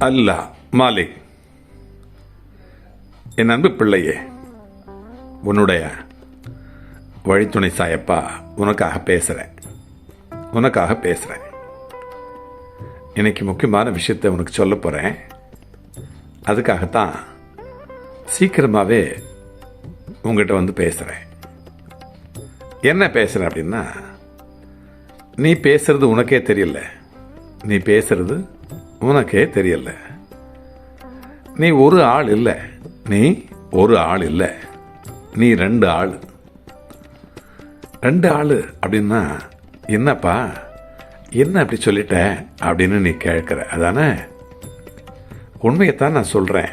அல்லா மாலிக். என் அன்பு பிள்ளையே உன்னுடைய வழித்துணை சாயப்பா உனக்காக பேசுகிறேன் உனக்காக பேசுகிறேன் இன்னைக்கு முக்கியமான விஷயத்தை உனக்கு சொல்ல போகிறேன் அதுக்காகத்தான் சீக்கிரமாகவே உங்ககிட்ட வந்து பேசுகிறேன் என்ன பேசுகிறேன் அப்படின்னா நீ பேசுறது உனக்கே தெரியல. நீ பேசுறது உனக்கே தெரியல. நீ ஒரு ஆள் இல்லை. நீ ஒரு ஆள் இல்லை. நீ ரெண்டு ஆள். ரெண்டு ஆள் அப்படின்னா என்னப்பா? என்ன அப்படி சொல்லிட்ட அப்படின்னு நீ கேட்குற. அதானே? உண்மையைத்தான் நான் சொல்கிறேன்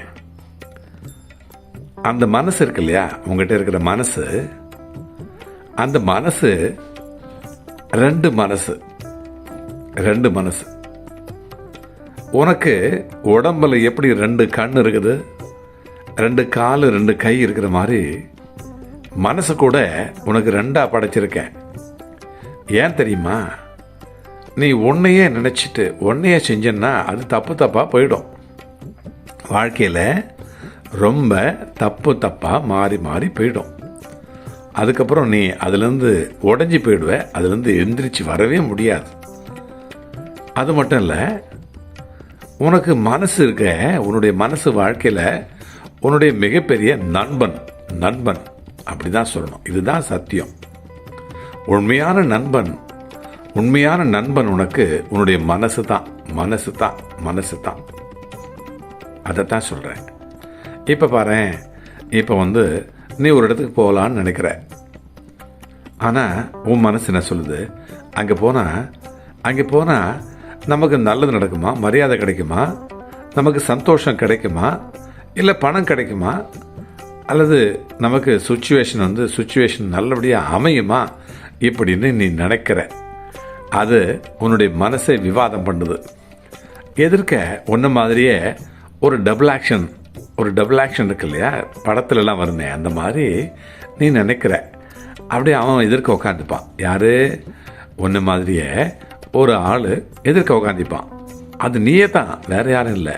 அந்த மனசு இருக்கு இல்லையா? உங்ககிட்ட இருக்கிற மனசு. அந்த மனசு ரெண்டு மனசு. ரெண்டு மனசு. உனக்கு உடம்புல எப்படி ரெண்டு கண் இருக்குது? ரெண்டு கால் ரெண்டு கை இருக்கிற மாதிரி மனசு கூட உனக்கு ரெண்டாக படைச்சிருக்கேன் ஏன் தெரியுமா? நீ உன்னையே நினச்சிட்டு உன்னையே செஞ்சன்னா அது தப்பு தப்பாக போயிடும். வாழ்க்கையில் ரொம்ப தப்பு தப்பாக மாறி மாறி போயிடும். அதுக்கப்புறம் நீ அதுலேருந்து உடஞ்சி போயிடுவ அதுலேருந்து எந்திரிச்சு வரவே முடியாது. அது மட்டும் இல்லை உனக்கு மனசு இருக்க உன்னுடைய மனசு வாழ்க்கையில் உன்னுடைய மிகப்பெரிய நண்பன் நண்பன் அப்படி தான் சொல்லணும். இதுதான் சத்தியம். உண்மையான நண்பன் உண்மையான நண்பன் உனக்கு உன்னுடைய மனசு தான் மனசு தான் மனசு தான். அதைத்தான் சொல்கிறேன் இப்போ பாரு இப்போ வந்து நீ ஒரு இடத்துக்கு போகலான்னு நினைக்கிற. ஆனால் உன் மனசு என்ன சொல்லுது? அங்கே போனால் அங்கே போனால் நமக்கு நல்லது நடக்குமா? மரியாதை கிடைக்குமா? நமக்கு சந்தோஷம் கிடைக்குமா? இல்லை பணம் கிடைக்குமா? அல்லது நமக்கு சுச்சுவேஷன் வந்து சுச்சுவேஷன் நல்லபடியாக அமையுமா? இப்படின்னு நீ நினைக்கிற. அது உன்னுடைய மனசை விவாதம் பண்ணுது. எதிர்க்க ஒன்று மாதிரியே ஒரு டபுள் ஆக்ஷன் ஒரு டபுள் ஆக்ஷன் இருக்கு இல்லையா? படத்துலலாம் வருமே அந்த மாதிரி நீ நினைக்கிற. அப்படியே அவன் எதிர்க்க உட்காந்துப்பான் யார்? ஒன்று மாதிரியே ஒரு ஆள் எதிர்க்க உட்காந்துப்பான் அது நீயே தான் வேற யாரும் இல்லை.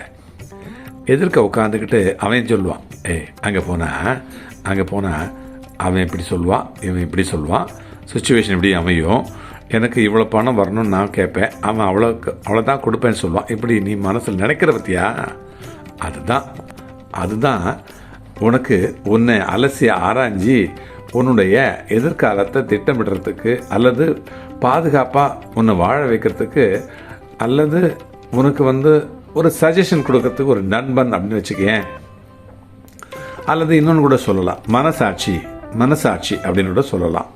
எதிர்க்க உட்காந்துக்கிட்டு அவன் சொல்லுவான் ஏய் அங்கே போனால் அங்கே போனால் அவன் இப்படி சொல்லுவான் இவன் இப்படி சொல்லுவான் சுச்சுவேஷன் இப்படி அமையும். எனக்கு இவ்வளோ பணம் வரணும்னு நான் கேட்பேன். அவன் அவ்வளோ அவ்வளோதான் கொடுப்பேன்னு சொல்லுவான். இப்படி நீ மனசில் நினைக்கிற பத்தியா? அதுதான் அதுதான் உனக்கு உன்னை அலசி ஆராய்ஞ்சி உன்னுடைய எதிர்காலத்தை திட்டமிடுறதுக்கு அல்லது பாதுகாப்பாக உன்னை வாழ வைக்கிறதுக்கு அல்லது உனக்கு வந்து ஒரு சஜஷன் கொடுக்கறதுக்கு ஒரு நண்பன் அப்படின்னு வச்சுக்கேன். அல்லது இன்னொன்று கூட சொல்லலாம். மனசாட்சி மனசாட்சி அப்படின்னு கூட சொல்லலாம்.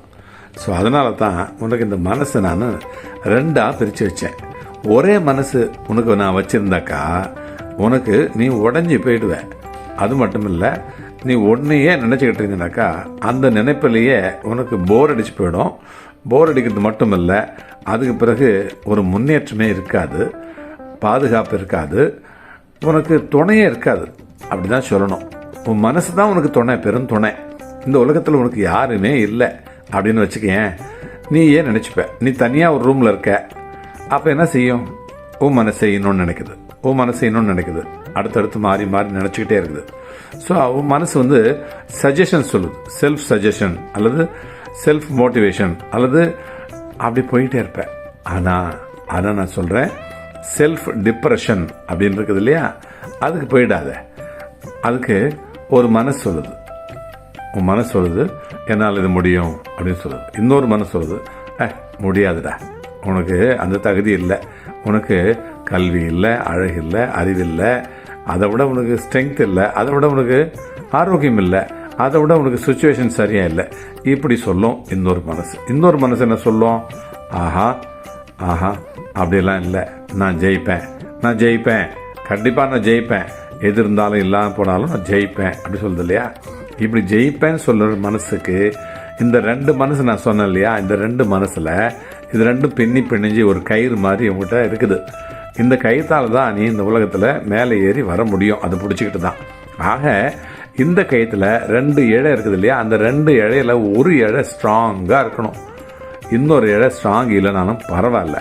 ஸோ அதனால தான் உனக்கு இந்த மனசை நான் ரெண்டாக பிரித்து வச்சேன். ஒரே மனசு உனக்கு நான் வச்சுருந்தாக்கா உனக்கு நீ உடஞ்சி போயிடுவேன் அது மட்டும் இல்லை நீ ஒன்றையே நினச்சிக்கிட்டு இருந்தனாக்கா அந்த நினைப்பிலேயே உனக்கு போர் அடிச்சு போயிடும். போர் அடிக்கிறது மட்டும் இல்லை அதுக்கு பிறகு ஒரு முன்னேற்றமே இருக்காது பாதுகாப்பு இருக்காது உனக்கு துணையே இருக்காது. அப்படி தான் சொல்லணும். உன் மனசு தான் உனக்கு துணை பெரும் துணை. இந்த உலகத்தில் உனக்கு யாருமே இல்லை. அப்படின்னு வச்சுக்கேன் நீ ஏன் நினச்சிப்ப? நீ தனியாக ஒரு ரூமில் இருக்க. அப்போ என்ன செய்யும்? உன் மனசை இன்னொன்று நினைக்குது. உன் மனசை இன்னொன்று நினைக்குது. அடுத்தடுத்து மாறி மாறி நினச்சிக்கிட்டே இருக்குது. ஸோ உன் மனசு வந்து சஜஷன் சொல்லுது. செல்ஃப் சஜஷன் அல்லது செல்ஃப் மோட்டிவேஷன் அல்லது அப்படி போயிட்டே இருப்பேன். ஆனால் ஆனால் நான் சொல்கிறேன் செல்ஃப் டிப்ரெஷன் அப்படின்னு இருக்குது இல்லையா? அதுக்கு போயிடாத. அதுக்கு ஒரு மனசு சொல்லுது. உன் மனசு சொல்லுது என்னால் இது முடியும் அப்படின்னு சொல்லுது. இன்னொரு மனசு சொல்லுது ஏ முடியாதுடா. உனக்கு அந்த தகுதி இல்லை. உனக்கு கல்வி இல்லை அழகு இல்லை அறிவு இல்லை. அதை விட உனக்கு ஸ்ட்ரென்த் இல்லை. அதை விட உனக்கு ஆரோக்கியம் இல்லை. அதை விட உனக்கு சுச்சுவேஷன் சரியாக இல்லை. இப்படி சொல்லும் இன்னொரு மனசு. இன்னொரு மனசு என்ன சொல்லும்? ஆஹா ஆஹா அப்படிலாம் இல்லை. நான் ஜெயிப்பேன். நான் ஜெயிப்பேன். கண்டிப்பாக நான் ஜெயிப்பேன். எது இருந்தாலும் இல்லாமல் போனாலும் நான் ஜெயிப்பேன். அப்படி சொல்லுது இல்லையா? இப்படி ஜெயிப்பேன்னு சொல்கிற மனசுக்கு இந்த ரெண்டு மனசு நான் சொன்னேன் இல்லையா? இந்த ரெண்டு மனசில் இது ரெண்டும் பின்னி பிணைஞ்சு ஒரு கயிறு மாதிரி உங்ககிட்ட இருக்குது. இந்த கயிற்றால் தான் நீ இந்த உலகத்தில் மேலே ஏறி வர முடியும். அதை பிடிச்சிக்கிட்டு தான். ஆக இந்த கயிற்றுல ரெண்டு இழை இருக்குது இல்லையா? அந்த ரெண்டு இழையில ஒரு இழை ஸ்ட்ராங்காக இருக்கணும். இன்னொரு இழை ஸ்ட்ராங் இல்லைனாலும் பரவாயில்ல.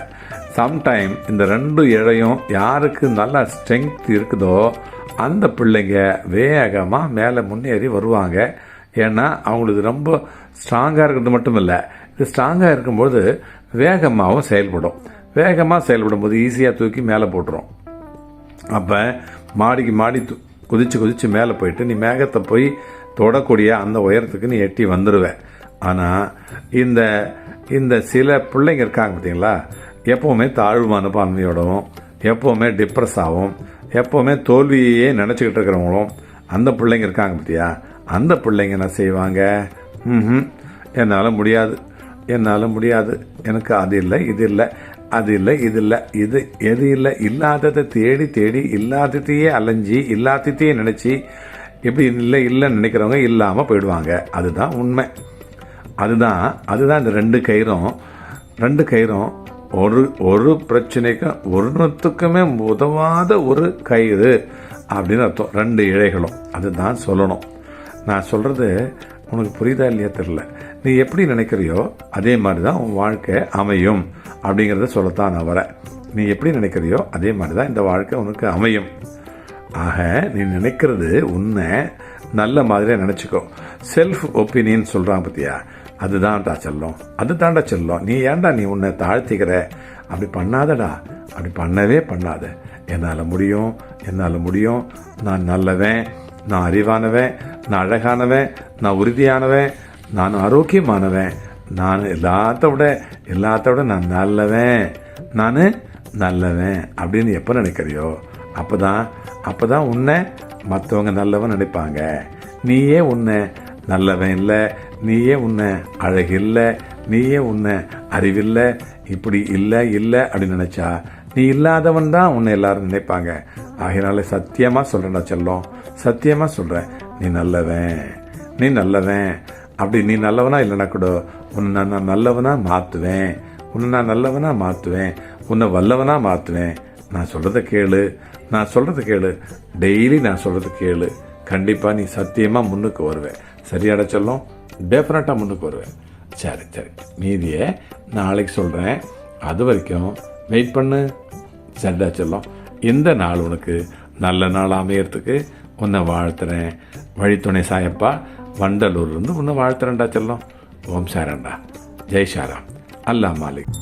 சம்டைம் இந்த ரெண்டு இழையும் யாருக்கு நல்லா ஸ்ட்ரென்த் இருக்குதோ அந்த பிள்ளைங்க வேகமாக மேலே முன்னேறி வருவாங்க. ஏன்னா அவங்களுக்கு ரொம்ப ஸ்ட்ராங்காக இருக்கிறது மட்டும் இல்லை இது ஸ்ட்ராங்காக இருக்கும்போது வேகமாகவும் செயல்படும். வேகமாக செயல்படும் போது ஈஸியாக தூக்கி மேலே போட்டுரும். அப்போ மாடிக்கு மாடி குதித்து குதித்து மேலே போயிட்டு நீ மேகத்தை போய் தொடக்கூடிய அந்த உயரத்துக்கு நீ எட்டி வந்துடுவ ஆனால் இந்த இந்த சில பிள்ளைங்க இருக்காங்க பார்த்தீங்களா எப்போவுமே தாழ்வு மனப்பான்மையோடவும் எப்போவுமே டிப்ரெஸ் ஆகும் எப்போவுமே தோல்வியே நினச்சிக்கிட்டு இருக்கிறவங்களும் அந்த பிள்ளைங்க இருக்காங்க பார்த்தியா அந்த பிள்ளைங்க என்ன செய்வாங்க? ம் என்னால் முடியாது. என்னால் முடியாது. எனக்கு அது இல்லை இது இல்லை. அது இல்லை இது இல்லை இது எது இல்லை இல்லாததை தேடி தேடி இல்லாததையே அலைஞ்சி இல்லாததையே நினச்சி எப்படி இல்லை இல்லைன்னு நினைக்கிறவங்க இல்லாமல் போயிடுவாங்க. அதுதான் உண்மை. அதுதான் அதுதான் இந்த ரெண்டு கயிறும். ரெண்டு கயிறும் ஒரு ஒரு பிரச்சனைக்கும் ஒருத்துக்குமே உதவாத ஒரு கயிறு அப்படின்னு அர்த்தம். ரெண்டு இழைகளும். அதுதான் சொல்லணும். நான் சொல்கிறது உனக்கு புரியுதா இல்லையா தெரில நீ எப்படி நினைக்கிறியோ அதே மாதிரி தான் உன் வாழ்க்கை அமையும். அப்படிங்கிறத சொல்லத்தான் நான் வரேன். நீ எப்படி நினைக்கிறியோ அதே மாதிரி தான் இந்த வாழ்க்கை உனக்கு அமையும். ஆக நீ நினைக்கிறது உன்னை நல்ல மாதிரியாக நினச்சிக்கோ. செல்ஃப் ஒப்பீனியன் சொல்கிறான் பத்தியா? அதுதான்டா செல்லம். அதுதான்டா செல்லம். நீ ஏன்டா நீ உன்னை தாழ்த்திக்கிற? அப்படி பண்ணாதடா. அப்படி பண்ணவே பண்ணாத. என்னால் முடியும் என்னால் முடியும். நான் நல்லவன் நான் அறிவானவன் நான் அழகானவன் நான் உறுதியானவன் நான் ஆரோக்கியமானவன். நான் எல்லாத்த விட எல்லாத்த விட நான் நல்லவன். நான் நல்லவன் அப்படின்னு எப்போ நினைக்கிறியோ அப்பதான் அப்பதான் உன்னை மற்றவங்க நல்லவன் நினைப்பாங்க. நீயே உன்னை நல்லவன் இல்லை நீயே உன்னை அழகில்லை நீயே உன்னை அறிவில்லை இப்படி இல்லை இல்லை அப்படின்னு நினச்சா நீ இல்லாதவன் தான் உன்னை எல்லாரும் நினைப்பாங்க. ஆகையினால சத்தியமாக சொல்கிறேன்டா செல்லும். சத்தியமாக சொல்கிறேன் நீ நல்லவன். நீ நல்லவன். அப்படி நீ நல்லவனா இல்லைனா கூட உன்னை நான் நல்லவனா மாத்துவேன். உன்னை நான் நல்லவனா மாத்துவேன். உன்னை வல்லவனா மாத்துவேன். நான் சொல்றத கேளு. நான் சொல்றத கேளு. டெய்லி நான் சொல்றத கேளு. கண்டிப்பா நீ சத்தியமா முன்னுக்கு வருவேன். சரியாட சொல்லும். டெஃபினட்டா முன்னுக்கு வருவேன். சரி சரி. மீதியை நாளைக்கு சொல்றேன். அது வரைக்கும் வெயிட் பண்ணு. சரிடா சொல்லும். இந்த நாள் உனக்கு நல்ல நாள் அமையறதுக்கு உன்னை வாழ்த்துறேன். வழித்துணை சாயப்பா. வண்டலூர்லேருந்து உன்னை வாழ்த்துறேன்டா செல்லம். ஓம் சாரண்டா ஜெய் ஷாராம் அல்லா மாலிக்.